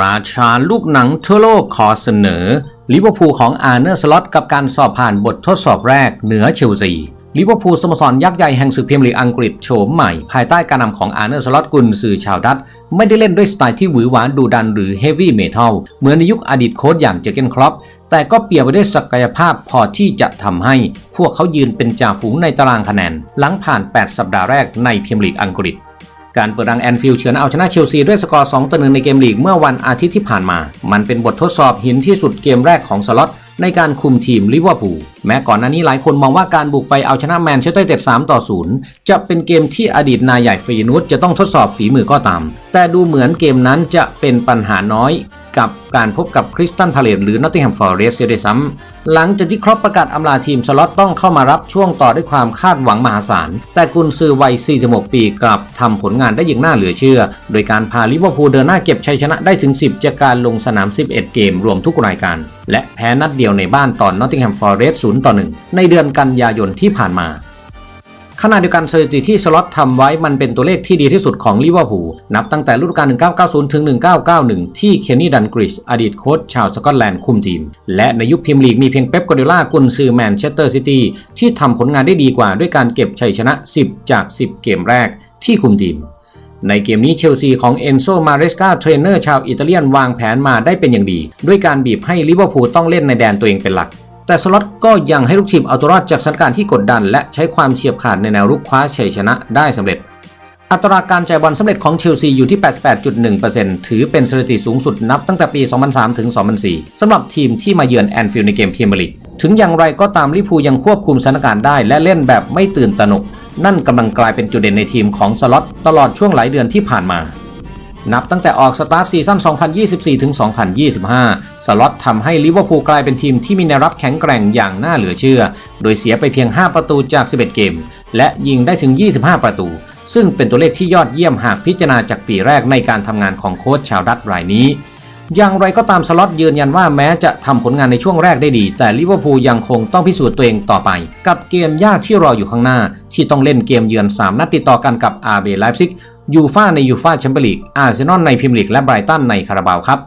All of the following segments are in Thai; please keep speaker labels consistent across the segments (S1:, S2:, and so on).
S1: ราชาลูกหนังทั่วโลกขอเสนอลิเวอร์พูลของอาร์เนอร์สล็อตกับการสอบผ่านบททดสอบแรกเหนือเชลซีลิเวอร์พูลสโมสรยักษ์ใหญ่แห่งศึกพรีเมียร์ลีกอังกฤษโฉมใหม่ ภายใต้การนำของอาร์เนอร์สล็อตกุนซือชาวดัตไม่ได้เล่นด้วยสไตล์ที่หวือหวาดูดันหรือเฮฟวี่เมทัลเหมือนในยุคอดีตโค้ชอย่างเจเกนครอปแต่ก็เปรียบไปด้วยศักยภาพพอที่จะทำให้ พวกเขายืนเป็นจ่าฝูงในตารางคะแนน หลังผ่าน 8 สัปดาห์แรกในพรีเมียร์ลีกอังกฤษ การเปิดรังแอนฟิลด์เฉือนเอาชนะเชลซีด้วยสกอร์ 2 ต่อ 1 ในเกมลีกเมื่อวันอาทิตย์ที่ผ่านมา มันเป็นบททดสอบหินที่สุดเกมแรกของสล็อตในการคุมทีมลิเวอร์พูลแม้ก่อนหน้านี้หลายคนมองว่าการบุกไปเอาชนะแมนเชสเตอร์ยูไนเต็ด3ต่อ 0 จะเป็นเกมที่อดีตนายใหญ่ฟีนูตจะต้องทดสอบฝีมือก็ตาม แต่ดูเหมือนเกมนั้นจะเป็นปัญหาน้อย กับการพบกับคริสตันพาเลตหรือนอตติงแฮมฟอร์เรสเสียด้วยซ้ำหลังจากที่ครอปประกาศอำลาทีมสล็อตต้องเข้ามารับช่วงต่อด้วยความคาดหวังมหาศาล แต่กุนซือวัย 46 ปีกลับทำผลงานได้อย่างน่าเหลือเชื่อ โดยการพาลิเวอร์พูลเดินหน้าเก็บชัยชนะได้ถึง 10 จากการลงสนาม 11 เกมรวมทุกรายการ และแพ้นัดเดียวในบ้านตอนนอตติงแฮมฟอร์เรส0ต่อ1ในเดือนกันยายนที่ผ่านมา ขณะเดียวกันสถิติที่สล็อตทำไว้มันเป็นตัวเลขที่ดีที่สุดของลิเวอร์พูลนับตั้งแต่ฤดูกาล 1990 ถึง 1991 ที่เคนนี่ดันกริชอดีตโค้ชชาวสกอตแลนด์คุมทีม และในยุคพรีเมียร์ลีกมีเพียงเป๊ปกวาร์ดิโอลากุนซือแมนเชสเตอร์ซิตี้ที่ทำผลงานได้ดีกว่าด้วยการเก็บชัยชนะ 10 จาก 10 เกมแรกที่คุมทีมในเกมนี้เชลซีของเอนโซมาเรสกาเทรนเนอร์ชาวอิตาเลียนวางแผนมาได้เป็นอย่างดี ด้วยการบีบให้ลิเวอร์พูลต้องเล่นในแดนตัวเองเป็นหลัก แต่สล็อตก็ยังให้ลูกทีมเอาตัวรอดจากสถานการณ์ที่กดดัน และใช้ความเฉียบขาดในแนวรุกคว้าชัยชนะได้สำเร็จ อัตราการจ่ายบอลสำเร็จของเชลซีอยู่ที่ 88.1%ถือเป็นสถิติสูงสุดนับตั้งแต่ปี 2003 ถึง 2004 สำหรับทีมที่มาเยือนแอนฟิลด์ในเกมพรีเมียร์ลีกถึงอย่างไรก็ตามลิพูยังควบคุมสถานการณ์ได้และเล่นแบบไม่ตื่นตระหนก นั่นกำลังกลายเป็นจุดเด่นในทีมของสล็อตตลอดช่วงหลายเดือนที่ผ่านมา นับตั้งแต่ออกสตาร์ทซีซั่น 2024 ถึง 2025 สล็อตทำให้ลิเวอร์พูลกลายเป็นทีมที่มีแนวรับแข็งแกร่งอย่างน่าเหลือเชื่อ โดยเสียไปเพียง 5 ประตูจาก 11 เกม และยิงได้ถึง 25 ประตู ซึ่งเป็นตัวเลขที่ยอดเยี่ยมหากพิจารณาจากปีแรกในการทำงานของโค้ชชาวดัตช์รายนี้อย่างไรก็ตามสล็อตยืนยันว่าแม้จะทำผลงานในช่วงแรกได้ดี แต่ลิเวอร์พูลยังคงต้องพิสูจน์ตัวเองต่อไป กับเกมยากที่รออยู่ข้างหน้า ที่ต้องเล่นเกมเยือน 3 นัดติดต่อกันกับอาร์เบไลฟ์ซิก ยูฟาในยูฟาแชมเปี้ยนลีกอาร์เซนอลในพรีเมียร์ลีกและไบรตันในคาราบาวครับ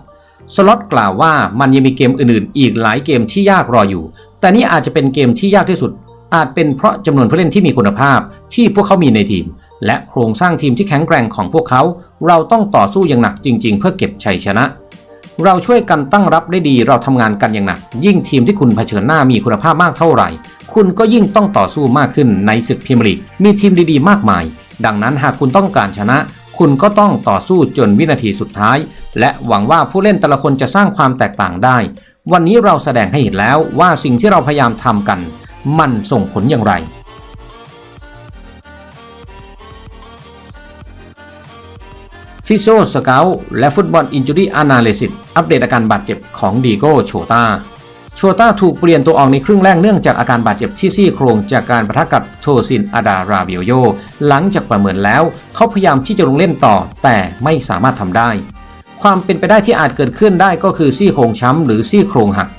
S1: สล็อตกล่าวว่ามันยังมีเกมอื่นๆ อีกหลายเกมที่ยากรออยู่ แต่นี่อาจจะเป็นเกมที่ยากที่สุด อาจเป็นเพราะจำนวนผู้เล่นที่มีคุณภาพที่พวกเขามีในทีม และโครงสร้างทีมที่แข็งแกร่งของพวกเขา เราต้องต่อสู้อย่างหนักจริง ๆ เพื่อเก็บชัยชนะ เราช่วยกันตั้งรับได้ดีเราทำงานกันอย่างหนัก ยิ่งทีมที่คุณเผชิญหน้ามีคุณภาพมากเท่าไหร่ คุณก็ยิ่งต้องต่อสู้มากขึ้นในศึกพรีเมียร์ลีกมีทีมดีๆ มากมาย ดังนั้นหากคุณต้องการชนะ คุณก็ต้องต่อสู้จนวินาทีสุดท้าย และหวังว่าผู้เล่นแต่ละคนจะสร้างความแตกต่างได้ วันนี้เราแสดงให้เห็นแล้วว่าสิ่งที่เราพยายามทำกัน มันส่งผลอย่างไรฟิโซสเกลและฟุตบอลอินจูรี่อนาลิซิสอัปเดตอาการบาดเจ็บของดีโก้โชตา โชตาถูกเปลี่ยนตัวออกในครึ่งแรกเนื่องจากอาการบาดเจ็บที่ซี่โครงจากการประทะกับโทซินอาดาราเบิโย หลังจากประเมินแล้ว เขาพยายามที่จะลงเล่นต่อ แต่ไม่สามารถทำได้ ความเป็นไปได้ที่อาจเกิดขึ้นได้ก็คือซี่โครงช้ำหรือซี่โครงหัก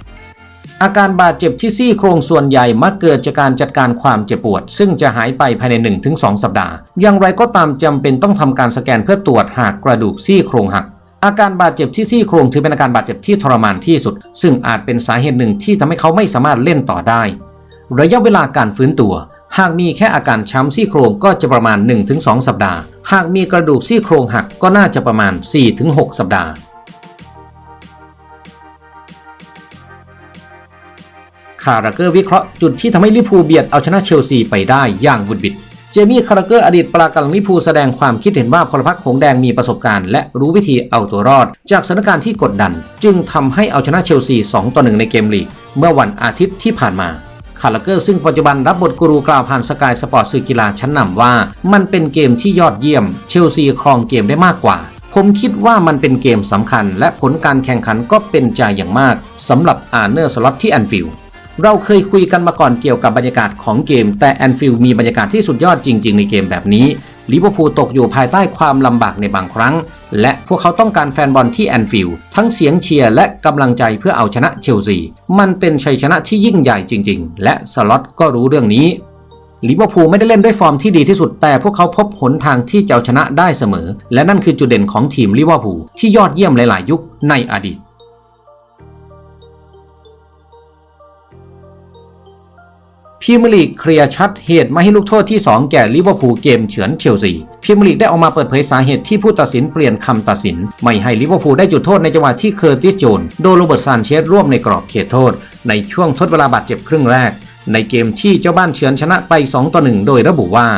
S1: อาการบาดเจ็บที่ซี่โครงส่วนใหญ่มักเกิดจากการจัดการความเจ็บปวด ซึ่งจะหายไปภายใน 1-2 สัปดาห์ อย่างไรก็ตามจำเป็นต้องทำการสแกนเพื่อตรวจหากกระดูกซี่โครงหัก อาการบาดเจ็บที่ซี่โครงถือเป็นอาการบาดเจ็บที่ทรมานที่สุด ซึ่งอาจเป็นสาเหตุหนึ่งที่ทำให้เขาไม่สามารถเล่นต่อได้ ระยะเวลาการฟื้นตัว หากมีแค่อาการช้ำซี่โครงก็จะประมาณ 1-2 สัปดาห์ หากมีกระดูกซี่โครงหักก็น่าจะประมาณ 4-6 สัปดาห์ คาราเกอร์วิเคราะห์จุดที่ทำให้ลิเวอร์พูลเบียดเอาชนะเชลซีไปได้อย่างบุดบิด เจมี่คาราเกอร์อดีตปราการลิพูแสดงความคิดเห็นว่าพลพรรคหงแดงมีประสบการณ์และรู้วิธีเอาตัวรอด จากสถานการณ์ที่กดดัน จึงทำให้เอาชนะเชลซี 2 ต่อ 1 ในเกมลีก เมื่อวันอาทิตย์ที่ผ่านมาคาราเกอร์ซึ่งปัจจุบันรับบทกูรูกล่าวผ่านสกายสปอร์ตสื่อกีฬาชั้นนำว่า มันเป็นเกมที่ยอดเยี่ยม เชลซีครองเกมได้มากกว่า ผมคิดว่ามันเป็นเกมสำคัญ และผลการแข่งขันก็เป็นใจอย่างมากสำหรับอาร์เนอร์สล็อตที่แอนฟิลด์ เราเคยคุยกันมาก่อนเกี่ยวกับบรรยากาศของเกม แต่แอนฟิลมีบรรยากาศที่สุดยอดจริง ๆ ในเกมแบบนี้ลิเวอร์พูลตกอยู่ภายใต้ความลำบากในบางครั้ง และพวกเขาต้องการแฟนบอลที่แอนฟิลด์ทั้งเสียงเชียร์และกำลังใจเพื่อเอาชนะเชลซี มันเป็นชัยชนะที่ยิ่งใหญ่จริง ๆ และสล็อตก็รู้เรื่องนี้ลิเวอร์พูลไม่ได้เล่นด้วยฟอร์มที่ดีที่สุด แต่พวกเขาพบหนทางที่จะเอาชนะได้เสมอ และนั่นคือจุดเด่นของทีมลิเวอร์พูลที่ยอดเยี่ยมหลาย ๆ ยุคในอดีต พรีเมลีกเคลียร์ชัดเหตุไม่ให้ลูกโทษที่ 2 แก่ลิเวอร์พูลเกมเฉือนเชลซีพรีเมลีกได้ออกมาเปิดเผยสาเหตุที่ผู้ตัดสินเปลี่ยนคำตัดสิน ไม่ให้ลิเวอร์พูลได้จุดโทษในจังหวะที่เคอร์ติสโจนโดนโรเบิร์ตซานเชสร่วมในกรอบเขตโทษ ในช่วงทดเวลาบาดเจ็บครึ่งแรก ในเกมที่เจ้าบ้านเฉือนชนะไป2ต่อ1โดยระบุว่า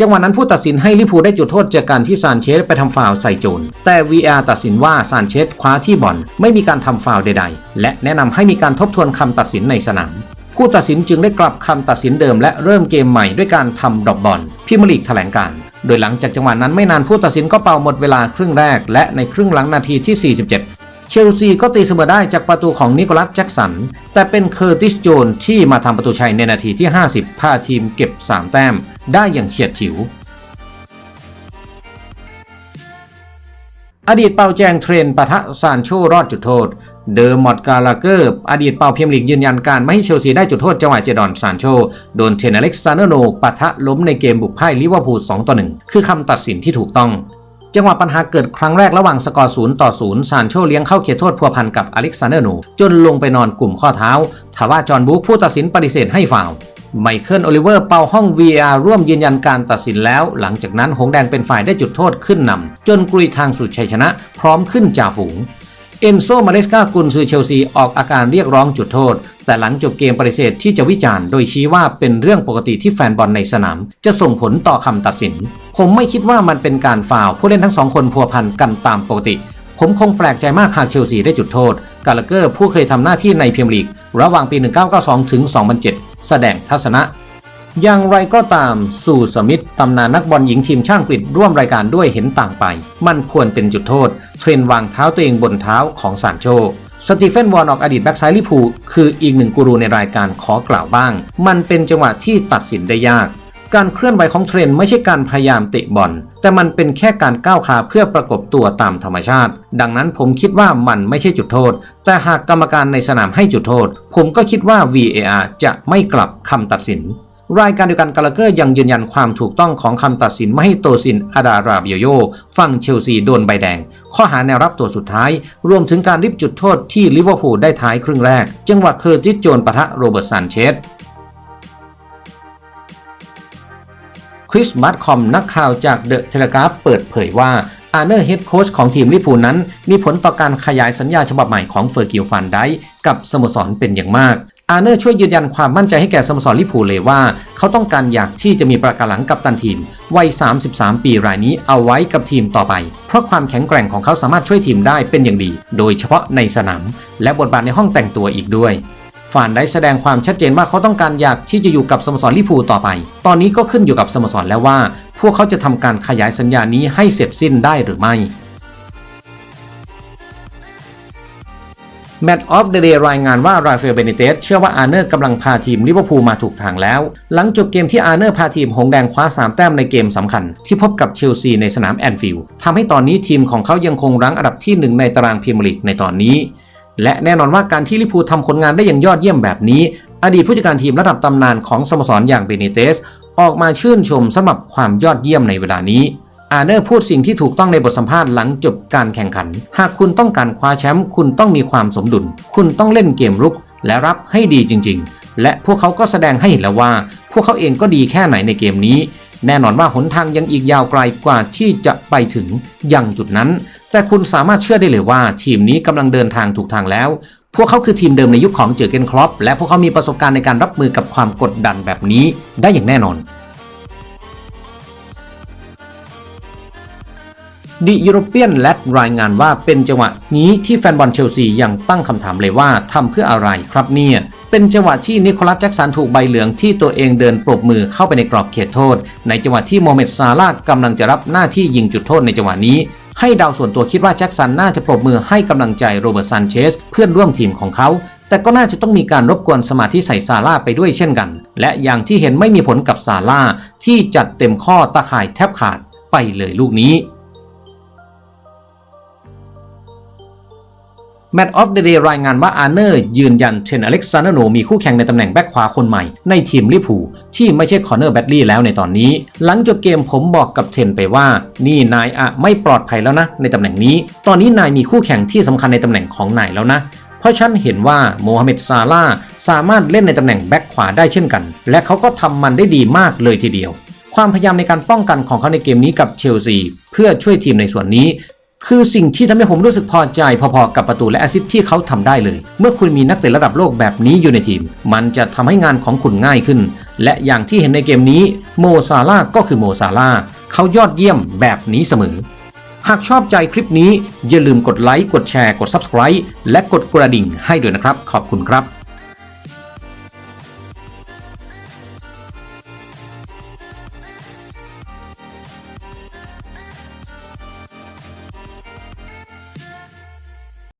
S1: จังหวะนั้นผู้ตัดสินให้ลิเวอร์พูลได้จุดโทษจากการที่ซานเชสไปทำฟาวใส่โจน แต่ VR ตัดสินว่าซานเชสคว้าที่บอลไม่มีการทำฟาวใดๆ และแนะนำให้มีการทบทวนคำตัดสินในสนาม ผู้ตัดสินจึงได้กลับคำตัดสินเดิมและเริ่มเกมใหม่ด้วยการทำดรอปบอลพิมลีกแถลงการ โดยหลังจากจังหวะนั้นไม่นานผู้ตัดสินก็เป่าหมดเวลาครึ่งแรก และในครึ่งหลังนาทีที่ 47 เชลซีก็ตีเสมอได้จากประตูของนิโคลัสแจ็กสัน แต่เป็นเคอร์ติสโจนที่มาทำประตูชัยในนาทีที่ 50 พาทีมเก็บ 3 แต้ม ได้อย่างเฉียดฉิว อดีตเป่าแจงเทรนปะทะซานโชรอดจุดโทษ เดอร์มอดกาลาเกอร์ อดีตเป่าเพียมลีกยืนยันการไม่ให้เชลซีได้จุดโทษจังหวะเจดอนซานโชโดนเทนอเล็กซานเดอร์โนปะทะล้มในเกมบุกพ่ายลิเวอร์พูล2ต่อ1คือคำตัดสินที่ถูกต้อง จังหวะปัญหาเกิดครั้งแรกระหว่างสกอร์0ต่อ0ซานโชเลี้ยงเข้าเขตโทษพัวพันกับอเล็กซานเดอร์โนจนลงไปนอนกลุ่มข้อเท้าทว่าจอห์นบุ๊กผู้ตัดสินปฏิเสธให้ฟาว ไมเคิลโอลิเวอร์เป่าห้อง VR ร่วมยืนยันการตัดสินแล้ว หลังจากนั้นหงแดงเป็นฝ่ายได้จุดโทษขึ้นนำจนกรุยทางสู่ชัยชนะ พร้อมขึ้นจ่าฝูง เอนโซ มาเรสกากุนซือเชลซีออกอาการเรียกร้องจุดโทษ แต่หลังจบเกมปฏิเสธที่จะวิจารณ์โดยชี้ว่าเป็นเรื่องปกติที่แฟนบอลในสนาม จะส่งผลต่อคำตัดสิน ผมไม่คิดว่ามันเป็นการฟาวผู้เล่นทั้งสองคนพัวพันกันตามปกติผมคงแปลกใจมากหากเชลซีได้จุดโทษ กาลเกอร์ผู้เคยทำหน้าที่ในพรีเมียร์ลีก ระหว่างปี 1992 ถึง 2007 แสดงทัศนะ อย่างไรก็ตามสู่สมิธตำนานนักบอลหญิงทีมชาติอังกฤษร่วมรายการด้วยเห็นต่างไป มันควรเป็นจุดโทษ เทรนวางเท้าตัวเองบนเท้าของซานโชสตีเฟนวอร์นอกอดีตแบ็กไซด์ลิพูคืออีกหนึ่งกูรูในรายการขอกล่าวบ้าง มันเป็นจังหวะที่ตัดสินได้ยาก การเคลื่อนไหวของเทรนไม่ใช่การพยายามเตะบอล แต่มันเป็นแค่การก้าวขาเพื่อประกบตัวตามธรรมชาติ ดังนั้นผมคิดว่ามันไม่ใช่จุดโทษ แต่หากกรรมการในสนามให้จุดโทษ ผมก็คิดว่า VAR จะไม่กลับคำตัดสิน รายการเดียวกันกาลเกอร์ยังยืนยันความถูกต้องของคำตัดสินไม่ให้โตซินอาดาราบิโยโยฝั่งเชลซีโดนใบแดง ข้อหาแนวรับตัวสุดท้าย รวมถึงการริบจุดโทษที่ลิเวอร์พูลได้ท้ายครึ่งแรก จังหวะเคอร์ติสโจนปะทะโรเบิร์ตซานเชส คริสมัตคอมนักข่าวจากเดอะเทเลกราฟเปิดเผยว่าอาร์เนอร์เฮดโค้ชของทีมลิพูนั้น มีผลต่อการขยายสัญญาฉบับใหม่ของเฟอร์กิลฟันไดกับสโมสรเป็นอย่างมาก อาร์เนอร์ช่วยยืนยันความมั่นใจให้แก่สโมสรลิพูเลยว่า เขาต้องการอยากที่จะมีประกาหลังกับตันทีม วัย 33 ปีรายนี้เอาไว้กับทีมต่อไป เพราะความแข็งแกร่งของเขาสามารถช่วยทีมได้เป็นอย่างดี โดยเฉพาะในสนามและบทบาทในห้องแต่งตัวอีกด้วย ฟานได้แสดงความชัดเจนว่าเขาต้องการอยากที่จะอยู่กับสโมสรลิพูต่อไป ตอนนี้ก็ขึ้นอยู่กับสโมสรแล้วว่า พวกเขาจะทำการขยายสัญญานี้ให้เสร็จสิ้นได้หรือไม่แมตต์ออฟเดย์รายงานว่าราฟาเอลเบนิเตสเชื่อว่าอาร์เนอร์กำลังพาทีมลิเวอร์พูลมาถูกทางแล้ว หลังจบเกมที่อาร์เนอร์พาทีมหงแดงคว้า 3 แต้มในเกมสำคัญ ที่พบกับเชลซีในสนามแอนฟิลด์ทำให้ตอนนี้ทีมของเขายังคงรั้งอันดับที่ 1 ในตารางพรีเมียร์ลีกในตอนนี้ และแน่นอนว่าการที่ลิพูทำผลงานได้อย่างยอดเยี่ยมแบบนี้ อดีตผู้จัดการทีมระดับตำนานของสโมสรอย่างเบเนเตส ออกมาชื่นชมสำหรับความยอดเยี่ยมในเวลานี้อาเนอร์พูดสิ่งที่ถูกต้องในบทสัมภาษณ์หลังจบการแข่งขัน หากคุณต้องการคว้าแชมป์คุณต้องมีความสมดุล คุณต้องเล่นเกมรุก และรับให้ดีจริง ๆ และพวกเขาก็แสดงให้เห็นแล้วว่า พวกเขาเองก็ดีแค่ไหนในเกมนี้ แน่นอนว่าหนทางยังอีกยาวไกลกว่าที่จะไปถึงยังจุดนั้น แต่คุณสามารถเชื่อได้เลยว่าทีมนี้กำลังเดินทางถูกทางแล้ว พวกเขาคือทีมเดิมในยุคของเจอเกนคลอปและพวกเขามีประสบการณ์ในการรับมือกับความกดดันแบบนี้ได้อย่างแน่นอนดิยูโรเปียนแลดรายงานว่าเป็นจังหวะนี้ที่แฟนบอลเชลซียังตั้งคำถามเลยว่าทำเพื่ออะไรครับเนี่ย เป็นจังหวะที่นิโคลัสแจ็กสันถูกใบเหลืองที่ตัวเองเดินปรบมือเข้าไปในกรอบเขตโทษ ในจังหวะที่โมเมดซาลาห์กำลังจะรับหน้าที่ยิงจุดโทษในจังหวะนี้ ให้ดาวส่วนตัวคิดว่าแจ็คสันน่าจะปรบมือให้กำลังใจโรเบิร์ตซันเชสเพื่อนร่วมทีมของเขาแต่ก็น่าจะต้องมีการรบกวนสมาธิใส่ซาร่าไปด้วยเช่นกัน และอย่างที่เห็นไม่มีผลกับซาร่าที่จัดเต็มข้อตาข่ายแทบขาดไปเลยลูกนี้ แมตต์ออฟเดเดย์รายงานว่าอาร์เนอร์ยืนยันเทรนอเล็กซานเดอร์โนมีคู่แข่งในตำแหน่งแบ็คขวาคนใหม่ในทีมลิเวอร์พูที่ไม่ใช่คอนเนอร์แบดลีย์แล้วในตอนนี้ หลังจบเกมผมบอกกับเทรนไปว่า นี่นายอะไม่ปลอดภัยแล้วนะ ในตำแหน่งนี้ ตอนนี้นายมีคู่แข่งที่สำคัญในตำแหน่งของนายแล้วนะเพราะฉันเห็นว่าโมฮัมเหม็ดซาลาสามารถเล่นในตำแหน่งแบ็คขวาได้เช่นกัน และเขาก็ทำมันได้ดีมากเลยทีเดียว ความพยายามในการป้องกันของเขาในเกมนี้กับเชลซี เพื่อช่วยทีมในส่วนนี้ คือสิ่งที่ทำให้ผมรู้สึกพอใจพอๆกับประตูและแอซิสที่เขาทำได้เลย เมื่อคุณมีนักเตะระดับโลกแบบนี้อยู่ในทีม มันจะทำให้งานของคุณง่ายขึ้น และอย่างที่เห็นในเกมนี้โมซาลาก็คือโมซาลาเขายอดเยี่ยมแบบนี้เสมอ หากชอบใจคลิปนี้อย่าลืมกดไลค์กดแชร์กด Subscribe และกดกระดิ่งให้ด้วยนะครับ ขอบคุณครับ